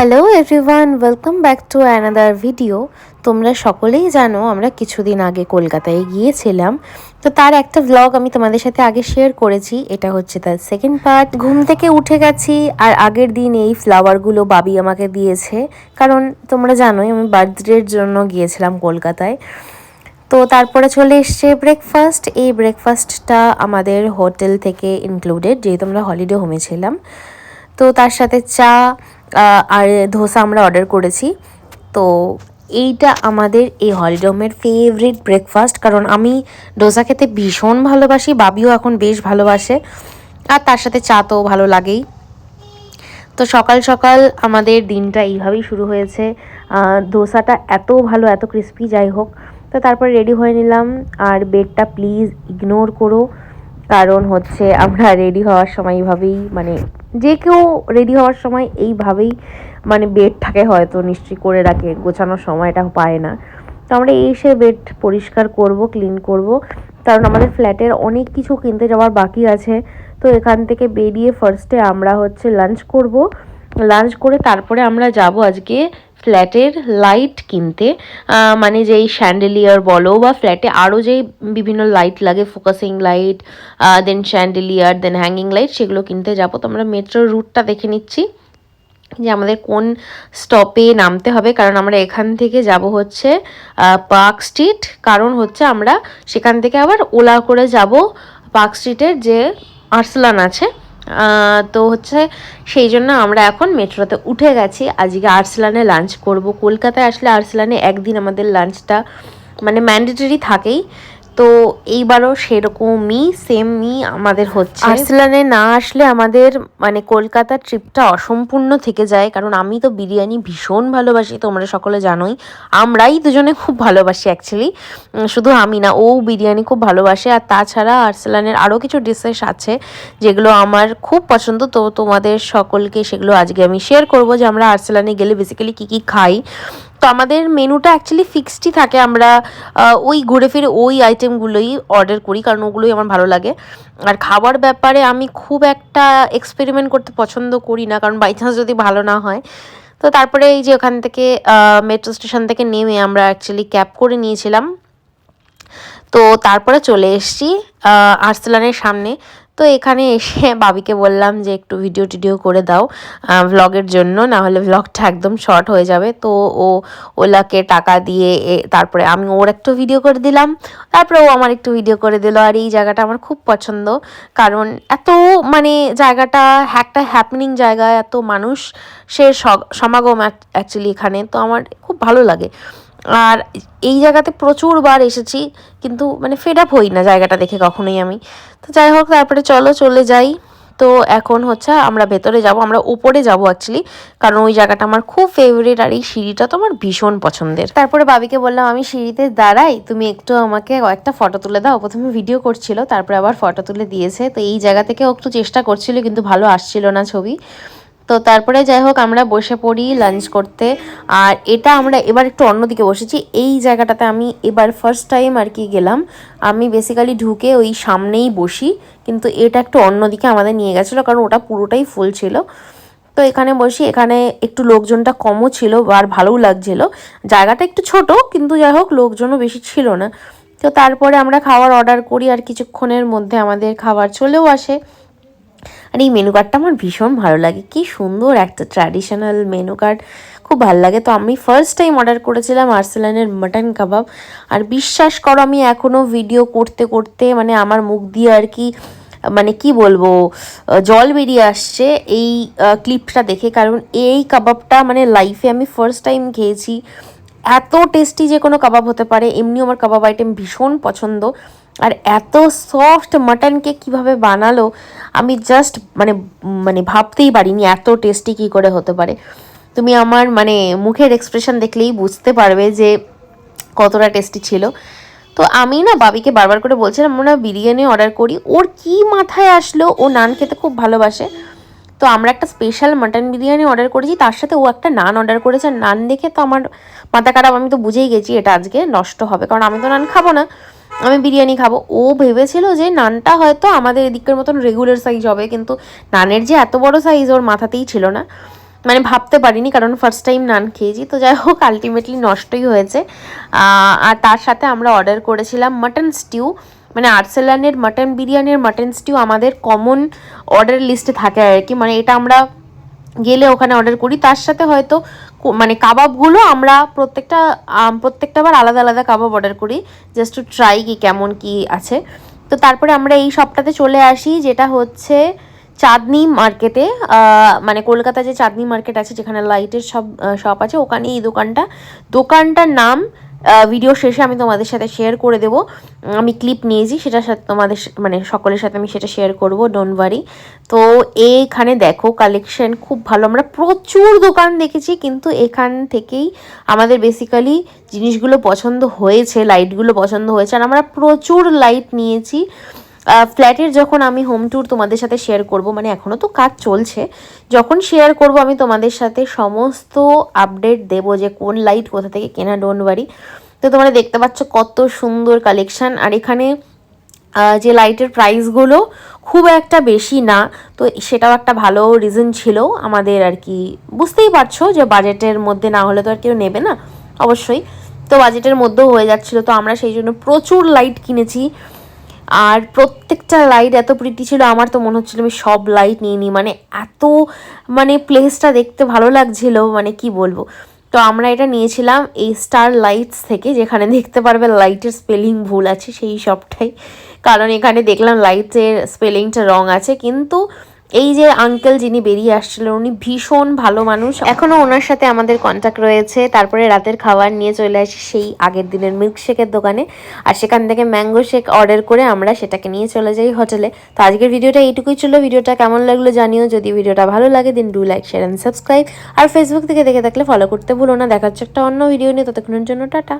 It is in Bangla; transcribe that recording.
Hello everyone welcome back to another video তোমরা সকলেই জানো, আমরা কিছুদিন আগে কলকাতায় গিয়েছিলাম। তো তার একটা ভ্লগ আমি তোমাদের সাথে আগে শেয়ার করেছি। এটা হচ্ছে তার সেকেন্ড পার্ট ঘুম থেকে উঠে গেছি, আর আগের দিন এই ফ্লাওয়ারগুলো বাবি আমাকে দিয়েছে। কারণ তোমরা জানোই, আমি বার্থডের জন্য গিয়েছিলাম কলকাতায়। তো তারপরে চলে এসছে ব্রেকফাস্ট এই ব্রেকফাস্টটা আমাদের হোটেল থেকে ইনক্লুডেড যেহেতু আমরা হলিডে হোমে ছিলাম। তো তার সাথে চা আর ধোসা আমরা অর্ডার করেছি। তো এইটা আমাদের এই হলিডোমের ফেভারিট ব্রেকফাস্ট কারণ আমি ডোসা খেতে ভীষণ ভালোবাসি, বাবিও এখন বেশ ভালোবাসে। আর তার সাথে চা তো ভালো লাগেই। তো সকাল সকাল আমাদের দিনটা এইভাবেই শুরু হয়েছে। ধোসাটা এত ভালো, এত ক্রিস্পি যাই হোক। তো তারপর রেডি হয়ে নিলাম। আর বেডটা প্লিজ ইগনোর করো। কারণ হচ্ছে আমরা রেডি হওয়ার সময় এইভাবেই মানে যে কেউ রেডি হওয়ার সময় এইভাবেই মানে বেড থাকে হয়তো নিশ্চয়ই করে রাখে, গোছানোর সময়টা পায় না। তো আমরা এসে বেড পরিষ্কার করব ক্লিন করব। কারণ আমাদের ফ্ল্যাটের অনেক কিছু কিনতে যাওয়ার বাকি আছে। তো এখান থেকে বেরিয়ে ফার্স্টে আমরা হচ্ছে লাঞ্চ করব। লাঞ্চ করে তারপরে আমরা যাব আজকে ফ্ল্যাটের লাইট কিনতে মানে যেই শ্যান্ডেলিয়ার বলো বা ফ্ল্যাটে আরও যেই বিভিন্ন লাইট লাগে focusing light then chandelier then hanging light সেগুলো কিনতে যাব। তো আমরা মেট্রোর রুটটা দেখে নিচ্ছি যে আমাদের কোন স্টপে নামতে হবে। কারণ আমরা এখান থেকে যাব হচ্ছে পার্ক স্ট্রিট কারণ হচ্ছে আমরা সেখান থেকে আবার ওলা করে যাব পার্ক স্ট্রিটের যে আর্সলান আছে। তো হচ্ছে সেই জন্য আমরা এখন মেট্রোতে উঠে গেছি। আজকে আর্সলানে লাঞ্চ করব। কলকাতায় আসলে আর্সলানে একদিন আমাদের লাঞ্চটা মানে ম্যান্ডেটরি থাকেই। তো এইবারও সেরকমই সেমই আমাদের হচ্ছে। আর্সেলানে না আসলে আমাদের মানে কলকাতার ট্রিপটা অসম্পূর্ণ থেকে যায়, কারণ আমি তো বিরিয়ানি ভীষণ ভালোবাসি, তোমরা সকলে জানোই। আমরাই দুজনে খুব ভালোবাসি অ্যাকচুয়ালি শুধু আমি না, ও বিরিয়ানি খুব ভালোবাসে, আর তাছাড়া আর্সেলানের আরও কিছু ডিশেস আছে, যেগুলো আমার খুব পছন্দ। তো তোমাদের সকলকে সেগুলো আজকে আমি শেয়ার করব, যে আমরা আর্সেলানে গেলে বেসিক্যালি কী কী খাই। তো আমাদের মেনুটা অ্যাকচুয়ালি ফিক্সডই থাকে। আমরা ওই ঘুরে ফিরে ওই আইটেমগুলোই অর্ডার করি, কারণ ওগুলোই আমার ভালো লাগে। আর খাবার ব্যাপারে আমি খুব একটা এক্সপেরিমেন্ট করতে পছন্দ করি না, কারণ বাই চান্স যদি ভালো না হয়। তো তারপরে এই যে ওখান থেকে মেট্রো স্টেশন থেকে নেমে আমরা অ্যাকচুয়ালি ক্যাব করে নিয়েছিলাম। তো তারপরে চলে এসেছি আর্সেলানের সামনে। তো এখানে এসে বাবিকে বললাম যে একটু ভিডিও টিডিও করে দাও ভ্লগের জন্য না হলে ভ্লগটা একদম শর্ট হয়ে যাবে। তো ও, ওলাকে টাকা দিয়ে তারপরে আমি ওর একটু ভিডিও করে দিলাম, তারপরে ও আমার একটু ভিডিও করে দিল। আর এই জায়গাটা আমার খুব পছন্দ, কারণ এত মানে জায়গাটা একটা হ্যাপনিং জায়গা, এত মানুষ সে সমাগম অ্যাকচুয়ালি এখানে, তো আমার খুব ভালো লাগে। আর এই জায়গাতে প্রচুর বার এসেছি, কিন্তু মানে ফেড আপ হই না জায়গাটা দেখে কখনোই আমি। তো যাই হোক, তারপরে চলো চলে যাই। তো এখন হচ্ছে আমরা ভেতরে যাব, আমরা উপরে যাব অ্যাকচুয়ালি কারণ ওই জায়গাটা আমার খুব ফেভারিট আর এই সিঁড়িটা তো আমার ভীষণ পছন্দের। তারপরে বাবিকে বললাম, আমি সিঁড়িতে দাঁড়াই, তুমি একটু আমাকে কয়েকটা ফটো তুলে দাও। প্রথমে ভিডিও করছিল, তারপরে আবার ফটো তুলে দিয়েছে। তো এই জায়গা থেকে একটু চেষ্টা করছিল, কিন্তু ভালো আসছিল না ছবি। তো তারপরে যাই হোক, আমরা বসে পড়ি লাঞ্চ করতে। আর এটা আমরা এবার একটু অন্যদিকে বসেছি। এই জায়গাটাতে আমি এবার ফার্স্ট টাইম আর কি গেলাম। আমি বেসিক্যালি ঢুকে ওই সামনেই বসি, কিন্তু এটা একটু অন্যদিকে আমাদের নিয়ে গেছিল, কারণ ওটা পুরোটাই ফুল ছিল। তো এখানে বসি, এখানে একটু লোকজনটা কমও ছিল আর ভালোও লাগছিল। জায়গাটা একটু ছোট, কিন্তু যাই হোক, লোকজনও বেশি ছিল না। তো তারপরে আমরা খাবার অর্ডার করি আর কিছুক্ষণের মধ্যে আমাদের খাবার চলেও আসে। আর এই মেনু কার্ডটা আমার ভীষণ ভালো লাগে। কি সুন্দর একটা ট্র্যাডিশনাল মেনু কার্ড খুব ভালো লাগে। তো আমি ফার্স্ট টাইম অর্ডার করেছিলাম আর্সেলানের মাটন কাবাব আর বিশ্বাস করো, আমি এখনও ভিডিও করতে করতে মানে আমার মুখ দিয়ে আর কি মানে কি বলব জল বেরিয়ে আসছে এই ক্লিপটা দেখে। কারণ এই কাবাবটা মানে লাইফে আমি ফার্স্ট টাইম খেয়েছি। এত টেস্টি যে কোনো কাবাব হতে পারে। এমনিও আমার কাবাব আইটেম ভীষণ পছন্দ। আর এত সফট মাটনকে কীভাবে বানালো, আমি জাস্ট মানে মানে ভাবতেই পারিনি এত টেস্টি কি করে হতে পারে। তুমি আমার মানে মুখের এক্সপ্রেশন দেখলেই বুঝতে পারবে যে কতটা টেস্টি ছিল। তো আমি না বাবিকে বারবার করে বলছিলাম আমরা বিরিয়ানি অর্ডার করি। ওর কি মাথায় আসলো, ও নান খেতে খুব ভালোবাসে। তো আমরা একটা স্পেশাল মাটন বিরিয়ানি অর্ডার করেছি, তার সাথে ও একটা নান অর্ডার করেছে। নান দেখে তো আমার মাথা খারাপ, আমি তো বুঝেই গেছি এটা আজকে নষ্ট হবে, কারণ আমি তো নান খাব না। আমি বিরিয়ানি খাব। ও ভেবেছিল যে নানটা হয়তো আমাদের এদিকের মতন রেগুলার সাইজ হবে, কিন্তু নানের যে এত বড় সাইজ ওর মাথাতেই ছিল না। মানে ভাবতে পারিনি, কারণ ফার্স্ট টাইম নান খেয়েছি। তো যাই হোক আলটিমেটলি নষ্টই হয়েছে। আর তার সাথে আমরা অর্ডার করেছিলাম মাটন স্টিউ মানে আর্সেলানের মাটন বিরিয়ানির মাটন স্টিউ আমাদের কমন অর্ডার লিস্টে থাকে আর কি। মানে এটা আমরা গেলে ওখানে অর্ডার করি। তার সাথে হয়তো মানে কাবাবগুলো আমরা প্রত্যেকটা প্রত্যেকটা বার আলাদা আলাদা কাবাব অর্ডার করি। জাস্ট টু ট্রাই কি কেমন কি আছে। তো তারপরে আমরা এই শপটাতে চলে আসি, যেটা হচ্ছে চাঁদনি মার্কেটে মানে কলকাতা যে চাঁদনি মার্কেট আছে, যেখানে লাইটের সব শপ আছে ওখানে এই দোকানটা। দোকানটার নাম ভিডিও শেষে আমি তোমাদের সাথে শেয়ার করে দেব। আমি ক্লিপ নিয়েছি, সেটার সাথে তোমাদের মানে সকলের সাথে আমি সেটা শেয়ার করব ডোন্ট ওয়ারি তো এইখানে দেখো কালেকশন খুব ভালো। আমরা প্রচুর দোকান দেখেছি, কিন্তু এখান থেকেই আমাদের বেসিক্যালি জিনিসগুলো পছন্দ হয়েছে লাইটগুলো পছন্দ হয়েছে। আর আমরা প্রচুর লাইট নিয়েছি। ফ্ল্যাটের যখন আমি হোম ট্যুর তোমাদের সাথে শেয়ার করব মানে এখনও তো কাজ চলছে, যখন শেয়ার করব আমি তোমাদের সাথে সমস্ত আপডেট দেব যে কোন লাইট কোথা থেকে কেনা ডোন্ট ওয়ারি তো তোমরা দেখতে পাচ্ছ কত সুন্দর কালেকশান আর এখানে যে লাইটের প্রাইসগুলো খুব একটা বেশি না, তো সেটাও একটা ভালো রিজন ছিল আমাদের আর কি। বুঝতেই পারছ যে বাজেটের মধ্যে না হলে তো আর কেউ নেবে না, অবশ্যই। তো বাজেটের মধ্যেও হয়ে যাচ্ছিল, তো আমরা সেই জন্য প্রচুর লাইট কিনেছি। আর প্রত্যেকটা লাইট এত প্রীতি ছিল, আমার তো মনে হচ্ছিল আমি সব লাইট নিয়ে নিই। মানে এত মানে প্লেসটা দেখতে ভালো লাগছিল মানে কি বলব। তো আমরা এটা নিয়েছিলাম এই স্টার লাইটস থেকে, যেখানে দেখতে পারবে লাইটের স্পেলিং ভুল আছে, সেই সবটাই। কারণ এখানে দেখলাম লাইটের স্পেলিংটা রং আছে, কিন্তু এই যে আঙ্কেল যিনি বেরিয়ে আসছিলেন উনি ভীষণ ভালো মানুষ। এখনও ওনার সাথে আমাদের কন্ট্যাক্ট রয়েছে। তারপরে রাতের খাবার নিয়ে চলে আসি সেই আগের দিনের মিল্কশেকের দোকানে। আর সেখান থেকে ম্যাঙ্গো শেক অর্ডার করে আমরা সেটাকে নিয়ে চলে যাই হোটেলে তো আজকের ভিডিওটা এইটুকুই ছিল। ভিডিওটা কেমন লাগল জানিও। যদি ভিডিওটা ভালো লাগে দিন do like share and subscribe R Facebook থেকে দেখে থাকলে ফলো করতে ভুলো না। দেখাচ্ছে একটা অন্য ভিডিও নিয়ে। ততক্ষণের জন্য টাটা।